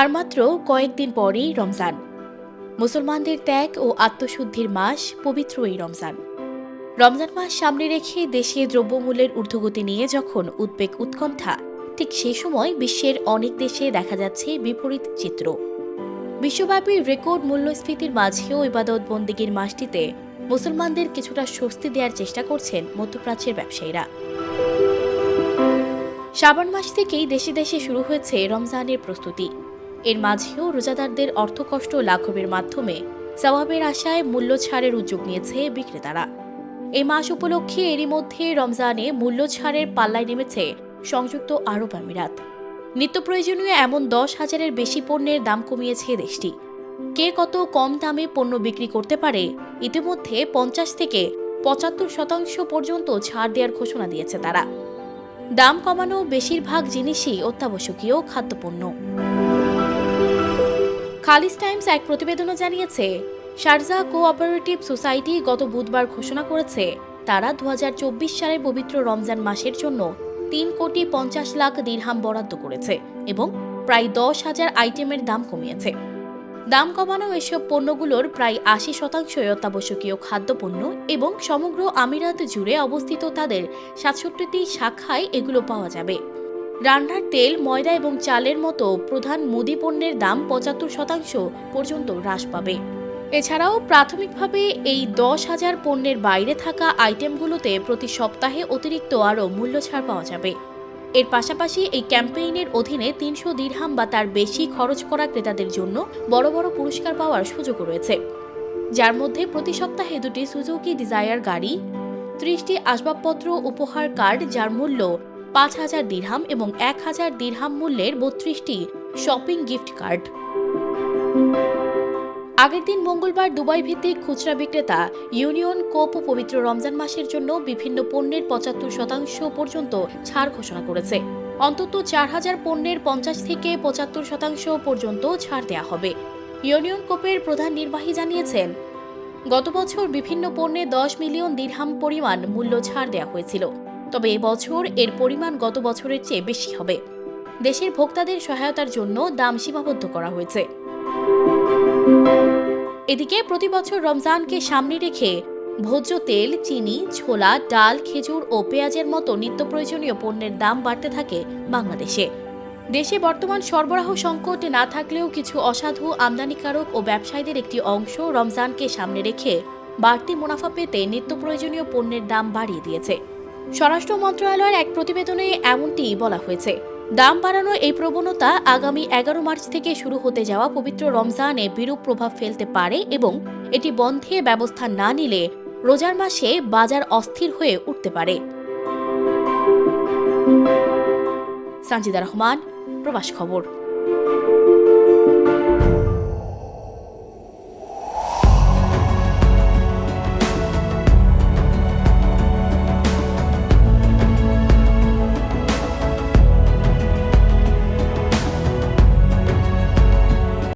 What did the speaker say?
আর মাত্র কয়েকদিন পরেই রমজান। মুসলমানদের ত্যাগ ও আত্মশুদ্ধির মাস পবিত্র এই রমজান। রমজান মাস সামনে রেখে দেশে দ্রব্যমূল্যের ঊর্ধ্বগতি নিয়ে যখন উদ্বেগ উৎকণ্ঠা, ঠিক সে সময় বিশ্বের অনেক দেশে দেখা যাচ্ছে বিপরীত চিত্র। বিশ্বব্যাপী রেকর্ড মূল্যস্ফীতির মাঝেও ইবাদত বন্দীগীর মাসটিতে মুসলমানদের কিছুটা স্বস্তি দেওয়ার চেষ্টা করছেন মধ্যপ্রাচ্যের ব্যবসায়ীরা। শ্রাবণ মাস থেকেই দেশে দেশে শুরু হয়েছে রমজানের প্রস্তুতি। এর মাঝেও রোজাদারদের অর্থকষ্ট লাঘবের মাধ্যমে সওয়াবের আশায় মূল্য ছাড়ের উদ্যোগ নিয়েছে বিক্রেতারা। এই মাস উপলক্ষে এরই মধ্যে রমজানে মূল্য ছাড়ের পাল্লায় নেমেছে সংযুক্ত আরব আমিরাত। নিত্য প্রয়োজনীয় এমন দশ হাজারের বেশি পণ্যের দাম কমিয়েছে দেশটি। কে কত কম দামে পণ্য বিক্রি করতে পারে ইতিমধ্যে পঞ্চাশ থেকে পঁচাত্তর শতাংশ পর্যন্ত ছাড় দেওয়ার ঘোষণা দিয়েছে তারা। দাম কমানো বেশিরভাগ জিনিসই অত্যাবশ্যকীয় খাদ্যপণ্য। খালিস টাইমস এক প্রতিবেদনে জানিয়েছে, শারজা কোঅপারেটিভ সোসাইটি গত বুধবার ঘোষণা করেছে, তারা দু হাজার চব্বিশ সালের পবিত্র রমজান মাসের জন্য তিন কোটি পঞ্চাশ লাখ দিরহাম বরাদ্দ করেছে এবং প্রায় দশ হাজার আইটেমের দাম কমিয়েছে। দাম কমানো এসব পণ্যগুলোর প্রায় আশি শতাংশই অত্যাবশ্যকীয় খাদ্যপণ্য এবং সমগ্র আমিরাত জুড়ে অবস্থিত তাদের সাতষট্টিটি শাখায় এগুলো পাওয়া যাবে। রান্নার তেল, ময়দা এবং চালের মতো প্রধান মুদি পণ্যের দাম পঁচাত্তর শতাংশ পর্যন্ত হ্রাস পাবে। এছাড়াও প্রাথমিকভাবে এই দশ হাজার পণ্যের বাইরে থাকা আইটেমগুলোতে প্রতি সপ্তাহে অতিরিক্ত আরও মূল্য ছাড় পাওয়া যাবে। এর পাশাপাশি এই ক্যাম্পেইনের অধীনে তিনশো দিরহাম বা তার বেশি খরচ করা ক্রেতাদের জন্য বড় বড় পুরস্কার পাওয়ার সুযোগ রয়েছে। যার মধ্যে প্রতি সপ্তাহে দুটি সুজুকি ডিজায়ার গাড়ি, ত্রিশটি আসবাবপত্র উপহার কার্ড, যার মূল্য পাঁচ হাজার দিরহাম এবং এক হাজার দিরহাম মূল্যের বত্রিশটি শপিং গিফট কার্ড। আগের দিন মঙ্গলবার দুবাই ভিত্তিক খুচরা বিক্রেতা ইউনিয়ন কোপ পবিত্র রমজান মাসের জন্য বিভিন্ন পণ্যের পঁচাত্তর শতাংশ পর্যন্ত ছাড় ঘোষণা করেছে। অন্তত চার হাজার পণ্যের পঞ্চাশ থেকে পঁচাত্তর শতাংশ পর্যন্ত ছাড় দেওয়া হবে। ইউনিয়ন কোপের প্রধান নির্বাহী জানিয়েছেন, গত বছর বিভিন্ন পণ্যে দশ মিলিয়ন দিরহাম পরিমাণ মূল্য ছাড় দেওয়া হয়েছিল। তবে এবছর এর পরিমাণ গত বছরের চেয়ে বেশি হবে। দেশের ভোক্তাদের সহায়তার জন্য দাম সীমাবদ্ধ করা হয়েছে। এদিকে প্রতি বছর রমজানকে সামনে রেখে ভোজ্য তেল, চিনি, ছোলা, ডাল, খেজুর ও পেঁয়াজের মতো নিত্য প্রয়োজনীয় পণ্যের দাম বাড়তে থাকে বাংলাদেশে। দেশে বর্তমান সরবরাহ সংকট না থাকলেও কিছু অসাধু, আমদানিকারক ও ব্যবসায়ীদের একটি অংশ রমজানকে সামনে রেখে বাড়তি মুনাফা পেতে নিত্য প্রয়োজনীয় পণ্যের দাম বাড়িয়ে দিয়েছে। স্বরাষ্ট্র মন্ত্রণালয়ের এক প্রতিবেদনে এমনটি বলা হয়েছে। দাম বাড়ানোর এই প্রবণতা আগামী এগারো মার্চ থেকে শুরু হতে যাওয়া পবিত্র রমজানে বিরূপ প্রভাব ফেলতে পারে এবং এটি বন্ধে ব্যবস্থা না নিলে রোজার মাসে বাজার অস্থির হয়ে উঠতে পারে। সানজিদা রহমান, প্রবাস খবর।